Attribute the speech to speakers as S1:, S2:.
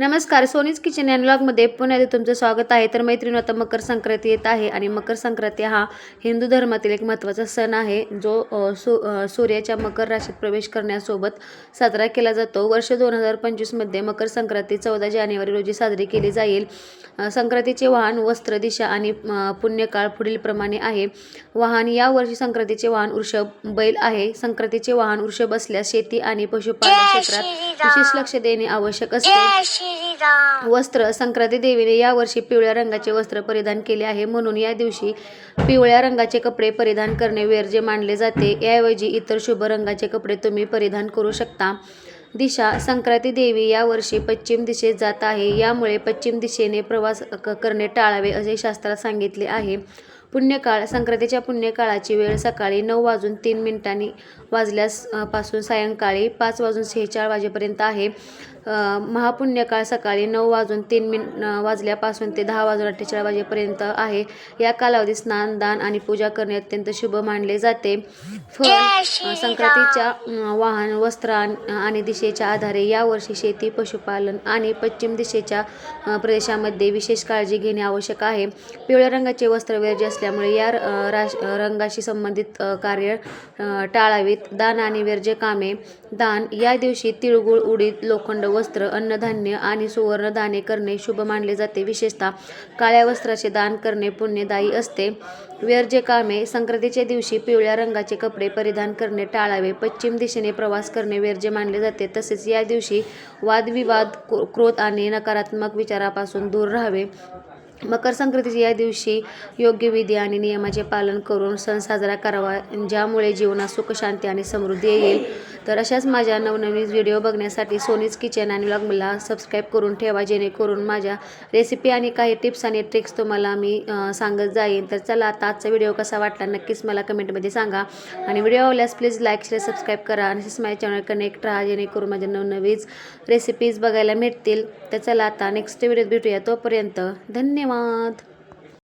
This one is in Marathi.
S1: नमस्कार सोनीज किचन अँड ब्लॉगमध्ये तुमचं स्वागत आहे. तर मैत्रिणी आता मकर संक्रांती येत आहे आणि मकर संक्रांती हा हिंदू धर्मातील एक महत्त्वाचा सण आहे जो सु सू सूर्याच्या मकर राशीत प्रवेश करण्यासोबत साजरा केला जातो. वर्ष दोन हजार पंचवीसमध्ये मकर संक्रांती चौदा जानेवारी रोजी साजरी केली जाईल. संक्रांतीचे वाहन वस्त्र दिशा आणि पुण्यकाळ पुढीलप्रमाणे आहे. वाहन या वर्षी संक्रांतीचे वाहन वृषभ बैल आहे. संक्रांतीचे वाहन वृषभ असल्यास शेती आणि पशुपालन क्षेत्रात विशेष लक्ष देणे आवश्यक असते. वस्त्र संक्रांती देवीने यावर्षी पिवळ्या रंगाचे वस्त्र परिधान केले आहे. म्हणून या दिवशी पिवळ्या रंगाचे कपडे परिधान करणे वेरजे मानले जाते. याऐवजी इतर शुभ रंगाचे कपडे तुम्ही परिधान करू शकता. दिशा संक्रांती देवी यावर्षी पश्चिम दिशेत जात आहे. यामुळे पश्चिम दिशेने प्रवास क- करणे टाळावे असे शास्त्रात सांगितले आहे. पुण्यकाळ संक्रांतीच्या पुण्यकाळाची वेळ सकाळी नऊ वाजून तीन मिनिटांनी वाजल्यास पासून सायंकाळी पाच वाजून सेहेचाळ वाजेपर्यंत आहे. महापुण्यकाळ सकाळी नऊ वाजून तीन मिन वाजल्यापासून ते दहा वाजून अठ्ठेचाळीस वाजेपर्यंत आहे. या कालावधीत स्नान दान आणि पूजा करणे अत्यंत शुभ मानले जाते. फळ संक्रांतीच्या वाहन वस्त्र आण- दिशेच्या आधारे यावर्षी शेती पशुपालन आणि पश्चिम दिशेच्या प्रदेशामध्ये विशेष काळजी घेणे आवश्यक आहे. पिवळ्या रंगाचे वस्त्र वर्ज्य असल्यामुळे या राश रंगाशी संबंधित कार्य टाळावीत. दान आणि वर्ज्य कामे दान या दिवशी तिळगुळ उडीद लोखंड वस्त्र अन्नधान्य आणि सुवर्ण दाने करणे शुभ मानले जाते. विशेषतः काळ्या वस्त्राचे दान करणे पुण्यदायी असते. व्यर्जे कामे संक्रांतीच्या दिवशी पिवळ्या रंगाचे कपडे परिधान करणे टाळावे. पश्चिम दिशेने प्रवास करणे व्यर्जे मानले जाते. तसेच या दिवशी वादविवाद क्रो- क्रोध आणि नकारात्मक विचारापासून दूर राहावे. मकर संक्रांतीच्या या दिवशी योग्य विधी आणि नियमाचे पालन करून सण साजरा करावा ज्यामुळे जीवनात सुख शांती आणि समृद्धी येईल. तर अशाच माझ्या नवनवीन व्हिडिओ बघण्यासाठी सोनीज किचन आणि ब्लॉगला सबस्क्राईब करून ठेवा जेणेकरून माझ्या रेसिपी आणि काही टिप्स आणि ट्रिक्स तुम्हाला मी सांगत जाईन. तर चला आता आजचा व्हिडिओ कसा वाटला नक्कीच मला कमेंटमध्ये सांगा. आणि व्हिडिओ आवडल्यास प्लीज लाईक शेअर सबस्क्राईब करा आणि तसेच माझ्या चॅनल कनेक्ट राहा जेणेकरून माझ्या नवनवीन रेसिपीज बघायला मिळतील. तर चला आता नेक्स्ट व्हिडिओत भेटूया. तोपर्यंत धन्यवाद. ധന്യവാദ്.